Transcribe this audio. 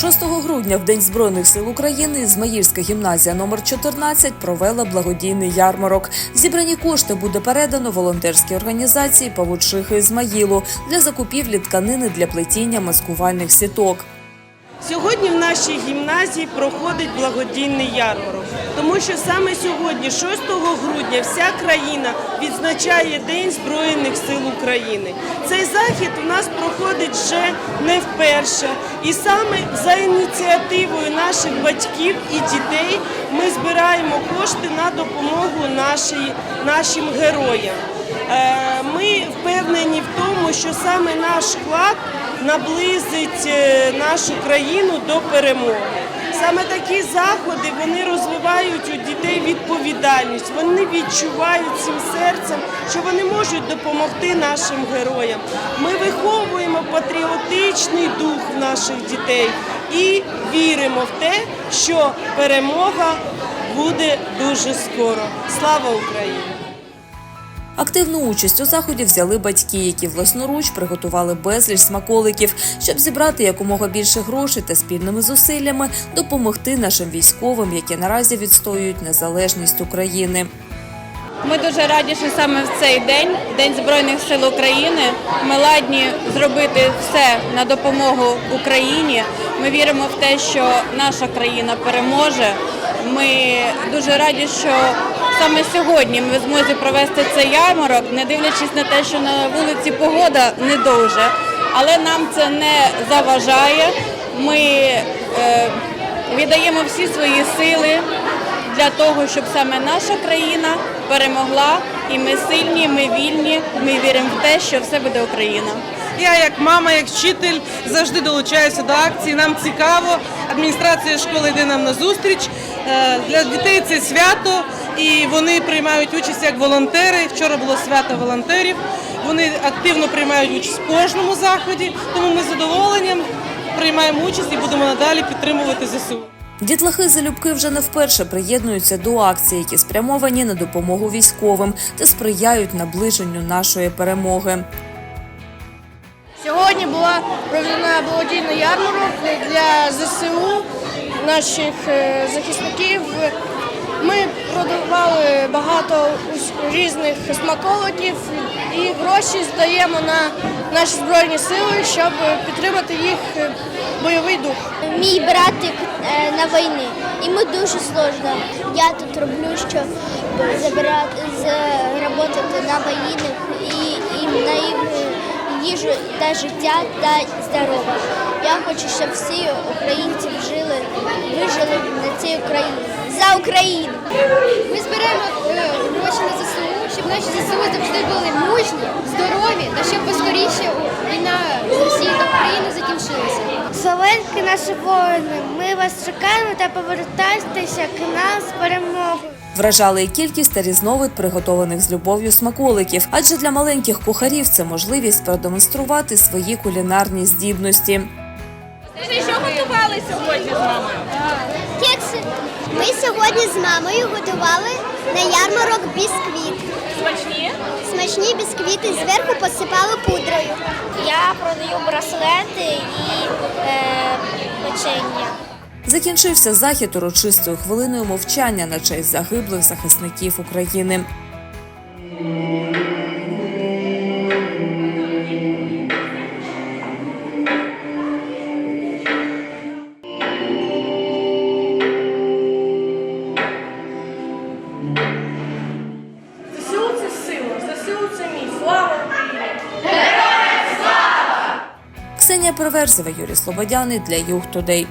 6 грудня, в День Збройних сил України, Ізмаїльська гімназія номер 14 провела благодійний ярмарок. Зібрані кошти буде передано волонтерській організації Павучихи Ізмаїлу для закупівлі тканини для плетіння маскувальних сіток. Сьогодні в нашій гімназії проходить благодійний ярмарок, тому що саме сьогодні, 6 грудня, вся країна відзначає День Збройних сил України. Цей захід у нас проходить вже не вперше. І саме за ініціативою наших батьків і дітей ми збираємо кошти на допомогу нашій, нашим героям. Е, Ми впевнені в тому, що саме наш вклад наблизить е, нашу країну до перемоги. Саме такі заходи вони розвивають у дітей відповідальність. Вони відчувають цим серцем, що вони можуть допомогти нашим героям. Ми виховуємо патріотичний дух наших дітей і віримо в те, що перемога буде дуже скоро. Слава Україні! Активну участь у заході взяли батьки, які власноруч приготували безліч смаколиків, щоб зібрати якомога більше грошей та спільними зусиллями допомогти нашим військовим, які наразі відстоюють незалежність України. Ми дуже раді, що саме в цей день, День Збройних сил України, ми ладні зробити все на допомогу Україні. Ми віримо в те, що наша країна переможе. Ми дуже раді, що саме сьогодні ми змозі провести цей ярмарок, не дивлячись на те, що на вулиці погода не дуже, але нам це не заважає. Ми е, віддаємо всі свої сили для того, щоб саме наша країна перемогла, і ми сильні, ми вільні. Ми віримо в те, що все буде Україна. Я як мама, як вчитель завжди долучаюся до акції. Нам цікаво. Адміністрація школи йде нам на зустріч. Е, Для дітей це свято, і вони приймають участь як волонтери. Вчора було свято волонтерів. Вони активно приймають участь в кожному заході. Тому ми з задоволенням приймаємо участь і будемо надалі підтримувати ЗСУ. Дітлахи залюбки вже не вперше приєднуються до акцій, які спрямовані на допомогу військовим та сприяють наближенню нашої перемоги. Сьогодні була проведена благодійний ярмарок для ЗСУ, наших е, захисників. Ми продавали багато різних смаколиків і гроші здаємо на наші збройні сили, щоб підтримати їх е, бойовий дух. Мій братик е, на війні. Йому дуже сложно. Я тут роблю, щоб забирати, заработати на воїнних і, і їжу та життя та здоров'я. Я хочу, щоб всі українці жили, вижили на цій Україні. За Україну! Ми зберемо е, гроші на ЗСУ, щоб наші ЗСУ завжди були мужні, здорові та щоб наші воїни, ми вас чекаємо та повертайтеся к нам з перемогою. Вражали і кількість та різновид приготованих з любов'ю смаколиків, адже для маленьких кухарів це можливість продемонструвати свої кулінарні здібності. Що готували сьогодні з мамою? Кекси. Ми сьогодні з мамою готували на ярмарок бісквіт. Смачні? Бісквіти зверху посипали пудрою. Я продаю браслети і е, печення. Закінчився захід урочистою хвилиною мовчання на честь загиблих захисників України. Ксенія Проверзева, Юрій Слободяний для Юг Тудей.